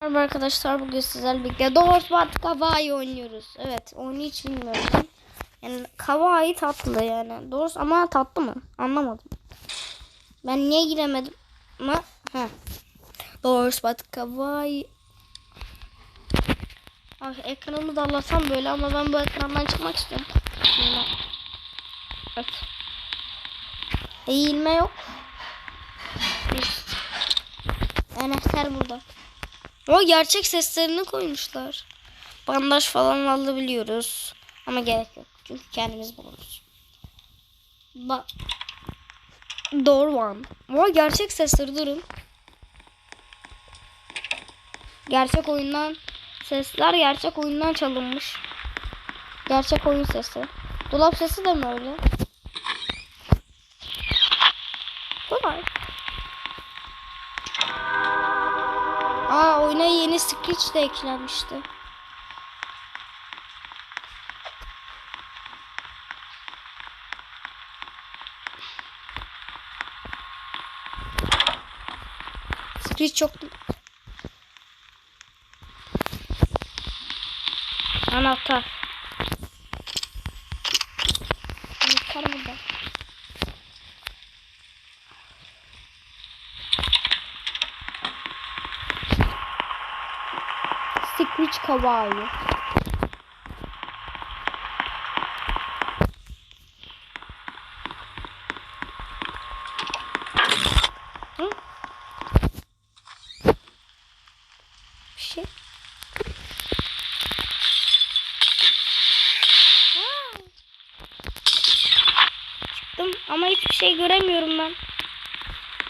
Merhaba arkadaşlar bugün sizlerle birlikte Doğru Bat Kawaii oynuyoruz. Evet oyunu hiç bilmiyorum. Yani Kawaii tatlı yani. Doğrusu ama tatlı mı? Anlamadım. Ben niye giremedim? Ama ha. Doğru Bat Kawaii. Abi ekranımı da anlatsam böyle ama ben bu ekrandan çıkmak istiyorum. Şimdi- Evet. Eğilme yok. Biz- Anahtar burada. O gerçek seslerini koymuşlar. Bandaj falan alabiliyoruz. Ama gerek yok. Çünkü kendimiz buluruz. Ba Door one. O gerçek sesleri durun. Gerçek oyundan sesler gerçek oyundan çalınmış. Gerçek oyun sesi. Dolap sesi de mi öyle? Kolay. Yeni Screech de eklenmişti. Screech çok... Anahtar burada. Screech Kawaii. Hı? Bir şey. Çıktım ama hiçbir şey göremiyorum ben.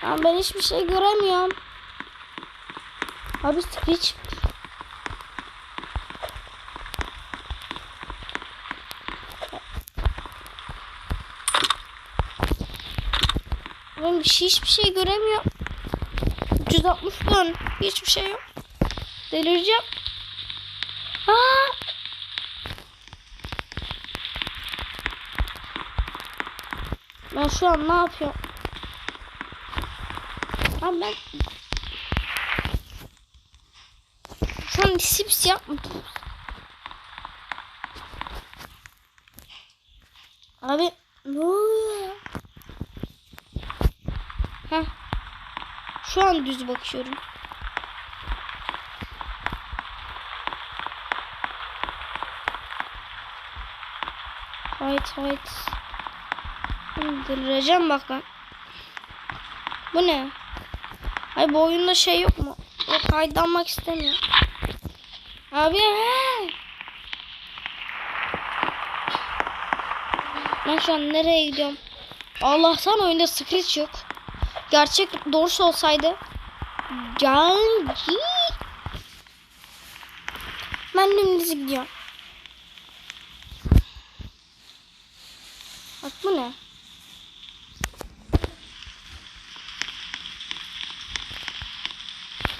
Ya ben hiçbir şey göremiyorum. Abi Screech Ben bir şey, hiçbir şey göremiyorum. 360 dön. Hiçbir şey yok. Delireceğim. Aa! Ben şu an ne yapıyorum? Abi ben şu an sips yapmadım. Abi ne oluyor ya? Heh. Şu an düz bakıyorum. Hayt hayt. Delireceğim bak ben. Bu ne? Ay bu oyunda şey yok mu? Yok kaydanmak istemiyorum. Abi he. Ben şu an nereye gidiyorum? Allah'tan oyunda scratch yok. Gerçek doğrusu olsaydı. Canki. Ben dümdüz gidiyorum. Bak bu ne?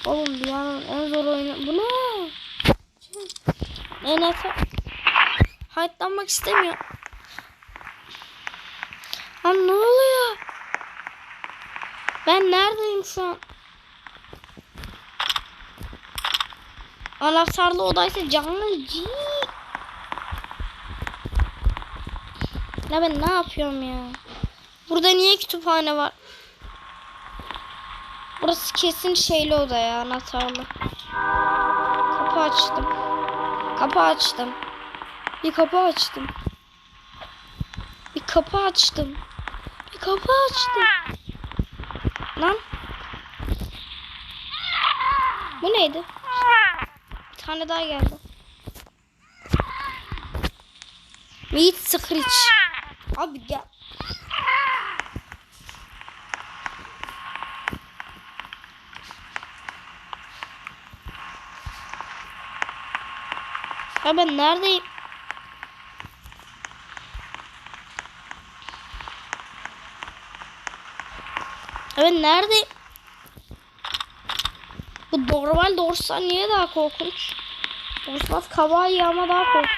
Oğlum dünyanın en zor oyunu. Bu ne? Nefes? Hayatlanmak istemiyorum. Lan ne oluyor? Ben neredeyim şu an? Anahtarlı odaysa canlı G. Ya ben ne yapıyorum ya? Burada niye kütüphane var? Burası kesin şeyli oda ya anahtarlı. Kapı açtım. Kapı açtım. Bir kapı açtım. Bir kapı açtım. Bir kapı açtım. Lan. Bu neydi? Bir tane daha geldi. Meat Screech. Abi gel. Ya ben neredeyim? Evet nerede? Bu normal dorsan niye daha korkunç? Dorsat kabağı ama daha korkunç.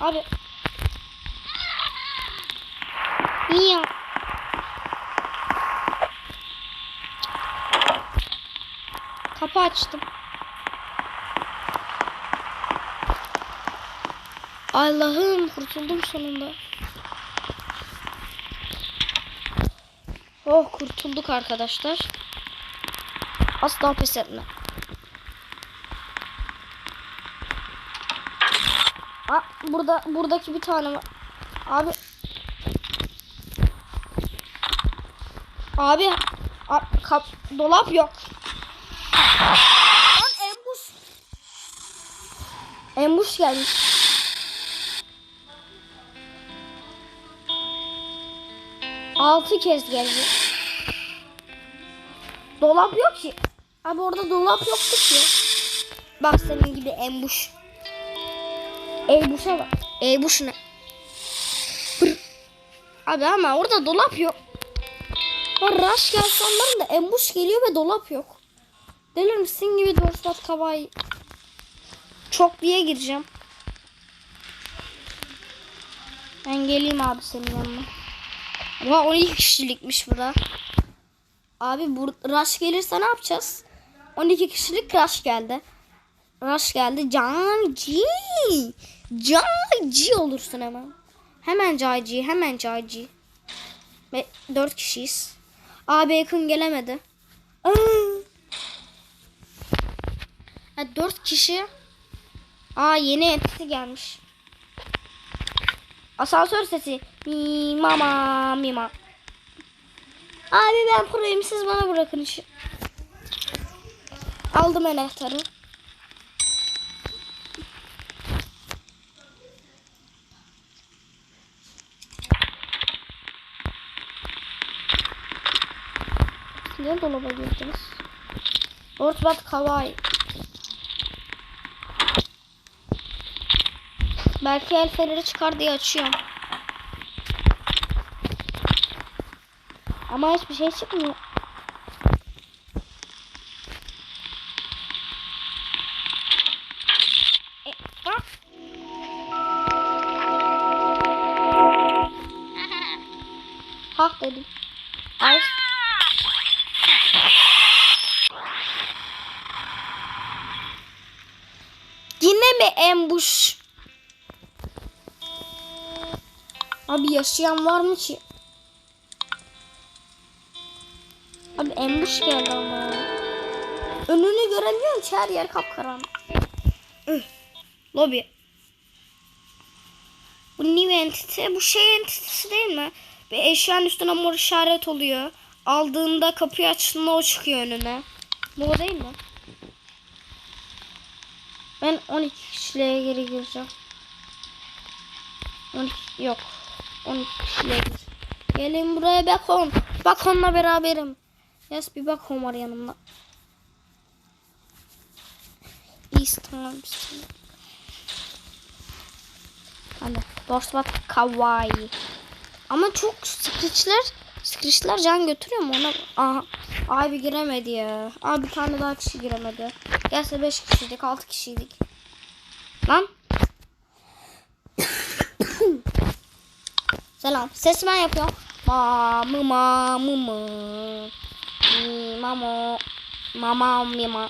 Abi. Niye? Kapı açtım. Allah'ım kurtuldum sonunda. Oh kurtulduk arkadaşlar. Asla pes etme. Aa, burada buradaki bir tane var. Abi. Abi a- kap, dolap yok. Lan embuş. Embuş gelmiş. Altı kez geldi. Dolap yok ki. Abi orada dolap yoktu ki. Bak senin gibi embuş. Eybuş'a bak. Eybuş ne? Pır. Abi ama orada dolap yok. Rush gelse onların da embuş geliyor ve dolap yok. Delir misin gibi dostlar kavayı. Çok diye gireceğim. Ben geleyim abi senin yanına. Ama 12 kişilikmiş bura. Abi bu rush gelirse ne yapacağız? 12 kişilik rush geldi. Rush geldi. Can G. Can G olursun hemen. Hemen Can G. Hemen Can G. Ve 4 kişiyiz. Abi yakın gelemedi. Aa. Ha, 4 kişi. Aa yeni entisi gelmiş. Asansör sesi. Mi mama mima. Abi ben proyum siz bana bırakın işi. Aldım anahtarı. Niye dolaba girdiniz? Ortbat Kawai. Belki el feneri çıkar diye açıyorum. Ama hiçbir şey çıkmıyor. E, ah. Hak dedim. Ay. Yine mi embuş? Abi yaşayan var mı ki? Embuş geldi ama. Önünü göremiyorum ki her yer kapkaranlık. Lobi. Bu new entity. Bu şey entitisi değil mi? Bir eşyanın üstüne mor işaret oluyor. Aldığında kapıyı açtığında o çıkıyor önüne. Bu değil mi? Ben 12 kişiliğe geri gireceğim. 12 yok. 12 kişiliğe gir. Gelin buraya bakon. Bakonla beraberim. Yes bir bakon var yanımda. İyi tamam. Hadi. Dostlat kawaii. Ama çok screechler screechler can götürüyor mu ona? Aha. Abi giremedi ya. Abi bir tane daha kişi giremedi. Gelse 5 kişiydik 6 kişiydik. Lan. Selam. Ses ben yapıyorum. Ma mı ma mı mı. Mi mamo. Mama mi ma.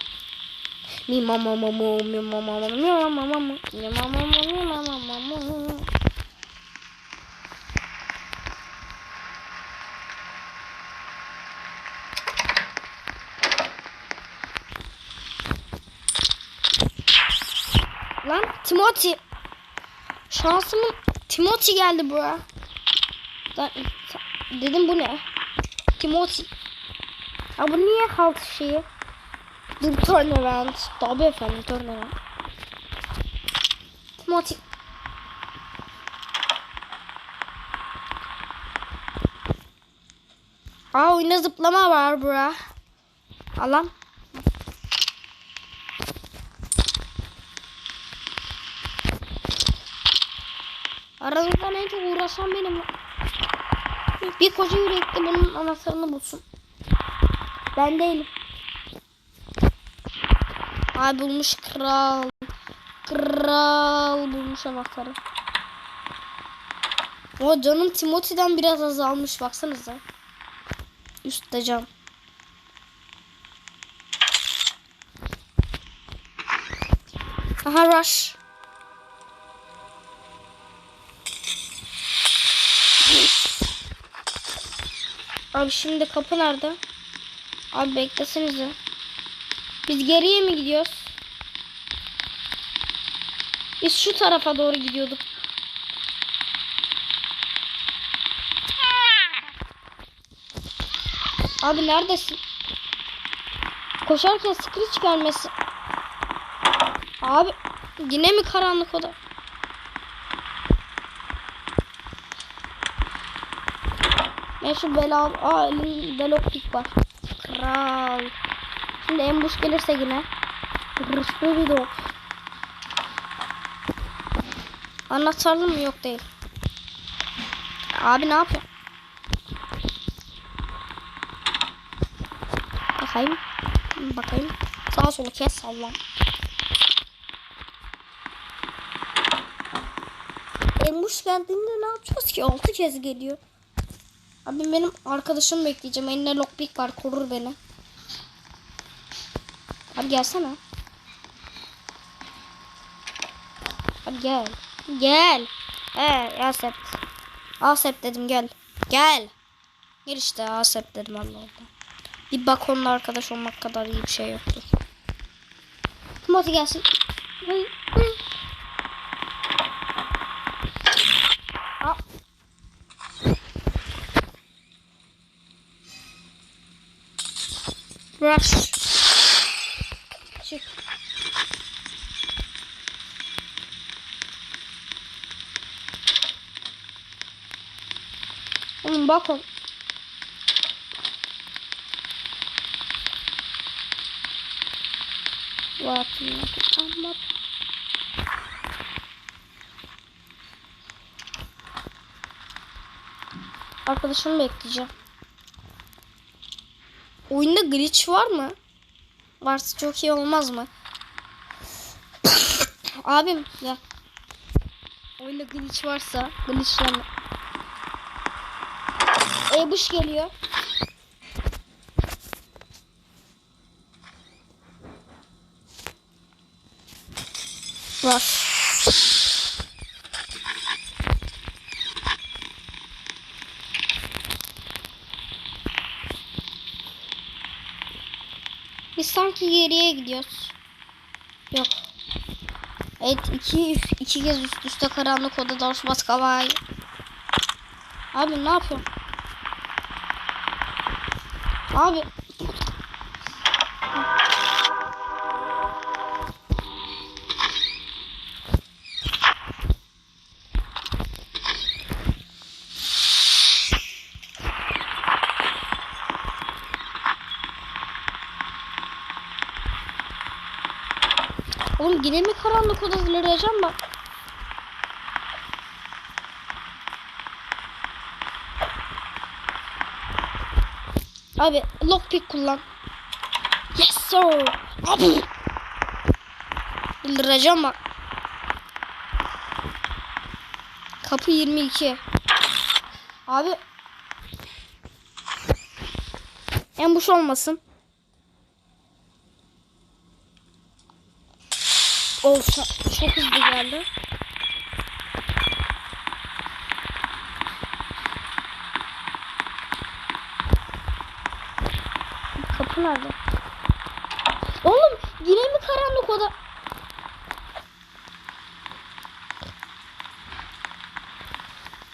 Mi mama mama mi mama mama mi mama mama mama mama mama mama. Lan Timothy. Şansımın Timothy geldi buraya. Dedim bu ne? Timothy. Ya bu niye halt şeyi? Dur turnaround. Tabi efendim turnaround. Timothy. Aa oyunda zıplama var bura. Alan. Aranızdan en çok uğraşan benim. Bir koca yürekli bunun anahtarını bulsun. Ben değilim. Ay bulmuş kral. Kral bulmuş anahtarı. O canım Timothy'den biraz azalmış baksanıza. Üstte can. Aha rush. Abi şimdi kapı nerede? Abi beklesenize. Biz geriye mi gidiyoruz? Biz şu tarafa doğru gidiyorduk. Abi neredesin? Koşarken screech gelmesi. Abi yine mi karanlık oda? Ben şu bela... Aa elimde lockpick var. Kral. Şimdi ambush gelirse yine. Rıspı bir dog. Anahtarlı mı? Yok değil. Abi ne yapıyor? Bakayım. Bakayım. Sağa sola kes sallan. Ambush geldiğinde ne yapacağız ki? 6 kez geliyor. Abi benim arkadaşım bekleyeceğim. Elinde lockpick var. Korur beni. Abi gelsene. Abi gel. Gel. He Asep. Asep dedim gel. Gel. Gel işte Asep dedim Allah Allah. Bir bak onunla arkadaş olmak kadar iyi bir şey yoktur. Timothy gelsin. Hıy, hıy. Aa. Rush. Çık. Oğlum bak o. What? Ama Arkadaşımı bekleyeceğim. Oyunda glitch var mı? Varsa çok iyi olmaz mı? Abim ya. Oyunda glitch varsa glitchleme. Ebuş geliyor. Var. Sanki geriye gidiyoruz. Yok. Evet iki, iki kez üst üste karanlık odada Osman Kavay. Abi ne yapıyorsun? Abi. Yine mi karanlık odaları arayacağım bak. Abi lockpick kullan. Yes sir. Abi. Öldüreceğim bak. Kapı 22. Abi. Ambush olmasın. Olsa çok hızlı geldi. Kapı nerede? Oğlum yine mi karanlık oda?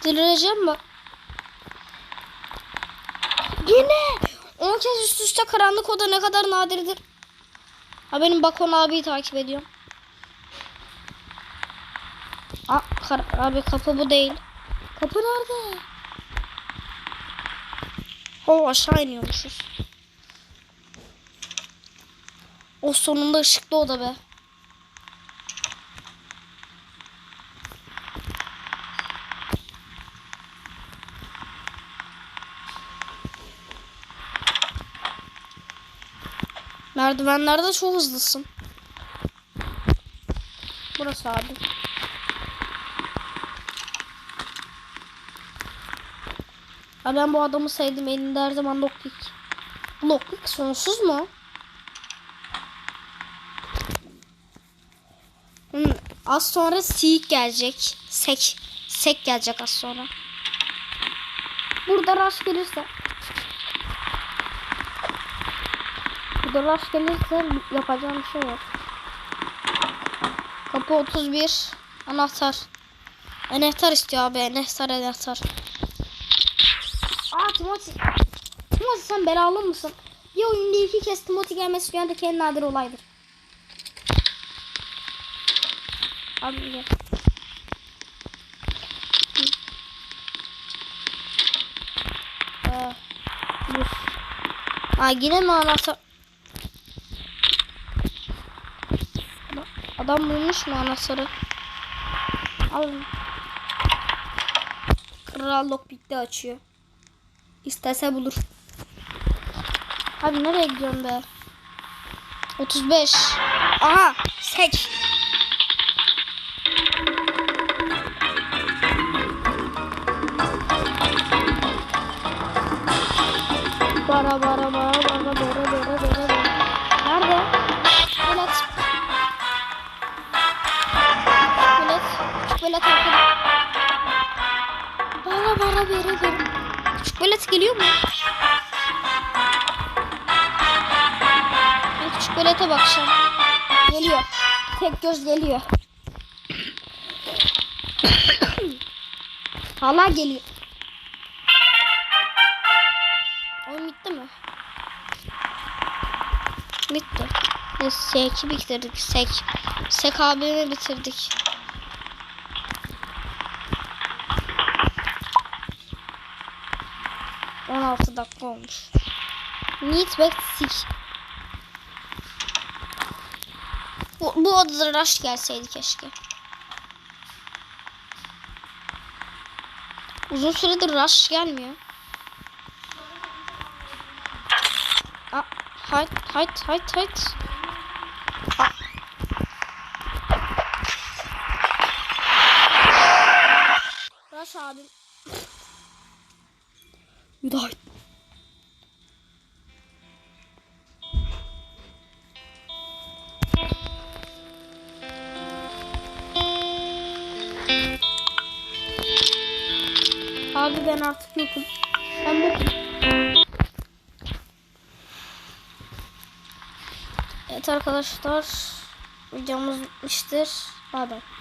Delireceğim bak. Yine 10 kez üst üste karanlık oda ne kadar nadirdir. Ha benim Bakon abiyi takip ediyorum. Aa, kar- abi kapı bu değil. Kapı nerede? O aşağı iniyormuşuz. O sonunda ışıklı oda be. Merdivenlerde çok hızlısın. Burası abi. Ha ben bu adamı sevdim. Elinde her zaman lockpick. Bu sonsuz mu? Hmm. Az sonra seek gelecek. Sek. Sek gelecek az sonra. Burada rast gelirse. Burada rast gelirse yapacağım bir şey yok. Kapı 31. Anahtar. Anahtar istiyor abi. Anahtar anahtar. Aa Timothy. Timothy sen belalı mısın? Bir oyunda iki kez Timothy gelmesi dünyadaki en nadir olaydır. Abi gel. Ee, dur. Aa yine mi anahtar? Adam bulmuş mu anahtarı? Al. Kral lockpick'te açıyor. İstese bulur. Abi nereye gidiyorsun be? 35. Aha, seç. Tek göz geliyor. Hala geliyor. Oyun bitti mi? Bitti. Biz Sek'i bitirdik. Sek. Sek abimi bitirdik. On altı dakika olmuş. Need back six. Bu, bu odada rush gelseydi keşke. Uzun süredir rush gelmiyor. Aa, hayt hayt hayt hayt. Artık yokum. Ben yokum. Evet arkadaşlar videomuz bitmiştir. Bay bay.